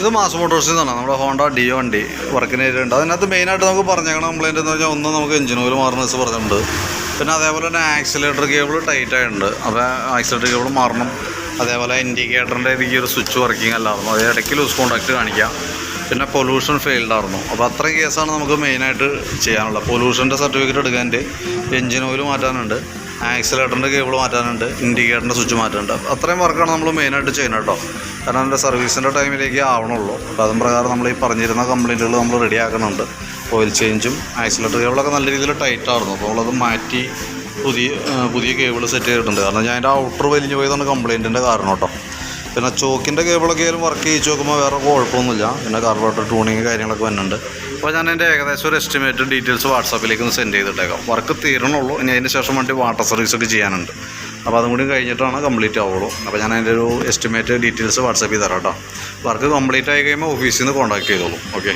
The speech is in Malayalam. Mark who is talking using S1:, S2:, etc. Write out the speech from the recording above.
S1: ഇത് മാസ് മോട്ടോഴ്സിൽ നിന്നാണ്. നമ്മുടെ ഹോണ്ട ഡിയോ വണ്ടി വർക്കിന് ഉണ്ട് അതിനകത്ത് മെയിനായിട്ട് നമുക്ക് പറഞ്ഞേക്കണം. കംപ്ലൈന്റ് എന്ന് പറഞ്ഞാൽ ഒന്ന് നമുക്ക് എഞ്ചിൻ ഓയിൽ മാറണസ് പറഞ്ഞിട്ടുണ്ട്. പിന്നെ അതേപോലെ തന്നെ ആക്സിലേറ്റർ കേബിൾ ടൈറ്റ് ആയിട്ടുണ്ട്. അപ്പോൾ ആക്സിലേറ്റർ കേബിൾ മാറണം. അതേപോലെ ഇൻഡിക്കേറ്ററിന്റെ ഈ ഒരു സ്വിച്ച് വർക്കിംഗ് അല്ലായിരുന്നു. അത് ഇടയ്ക്ക് ലൂസ് കോൺടാക്റ്റ് കാണിക്കാം. പിന്നെ പൊല്യൂഷൻ ഫെയിൽഡ് ആയിരുന്നു. അപ്പോൾ അത്രയും കേസാണ് നമുക്ക് മെയിനായിട്ട് ചെയ്യാനുള്ളത്. പൊല്യൂഷന്റെ സർട്ടിഫിക്കറ്റ് എടുക്കാനുണ്ട്. എഞ്ചിൻ ഓയിൽ മാറ്റാനുണ്ട്. ആക്സിലേറ്ററിന്റെ കേബിൾ മാറ്റാനുണ്ട് ഇൻഡിക്കേറ്ററിന്റെ സ്വിച്ച് മാറ്റാനുണ്ട്. അത്രയും വർക്കാണ് നമ്മൾ മെയിനായിട്ട് ചെയ്യുന്നത് കേട്ടോ. കാരണം എന്റെ സർവീസിന്റെ ടൈമിലേക്ക് ആവണുള്ളൂ. അപ്പോൾ അതും പ്രകാരം നമ്മൾ ഈ പറഞ്ഞിരുന്ന കംപ്ലയിന്റുകൾ നമ്മൾ റെഡി ആക്കുന്നുണ്ട്. ഓയിൽ ചേഞ്ചും ആക്സിലേറ്റർ കേബിളൊക്കെ നല്ല രീതിയിൽ ടൈറ്റ് ആയിരുന്നു. അപ്പോൾ നമ്മളത് മാറ്റി പുതിയ പുതിയ കേബിൾ സെറ്റ് ചെയ്തിട്ടുണ്ട്. കാരണം ഞാൻ അതിന്റെ ഔട്ടർ വലിഞ്ഞു പോയതാണ് കംപ്ലയിന്റിന്റെ കാരണം കേട്ടോ. പിന്നെ ചോക്കിന്റെ കേബിളൊക്കെ ആയാലും വർക്ക് ചെയ്യിച്ച് നോക്കുമ്പോൾ വേറെ കുഴപ്പമൊന്നുമില്ല. പിന്നെ കാർബോട്ടർ ട്യൂണിങ് കാര്യങ്ങളൊക്കെ വരുന്നുണ്ട്. അപ്പോൾ ഞാൻ എന്റെ ഏകദേശം ഒരു എസ്റ്റിമേറ്റ് ഡീറ്റെയിൽസ് വാട്സാപ്പിലേക്ക് ഒന്ന് സെൻഡ് ചെയ്തിട്ടേക്കാം. വർക്ക് തീരണുള്ളൂ. ഇനി അതിന് ശേഷം വണ്ടി വാട്ടർ സർവീസ് ഒക്കെ ചെയ്യാനുണ്ട്. അപ്പോൾ അതും കൂടി കഴിഞ്ഞിട്ടാണ് കംപ്ലീറ്റ് ആവുള്ളൂ. അപ്പോൾ ഞാൻ അതിന്റെ ഒരു എസ്റ്റിമേറ്റ് ഡീറ്റെയിൽസ് വാട്സാപ്പ് ചെയ്ത് തരാം കേട്ടോ. വർക്ക് കംപ്ലീറ്റ് ആയി കഴിയുമ്പോൾ ഓഫീസിൽ നിന്ന് കോൺടാക്ട് ചെയ്തോളൂ. ഓക്കെ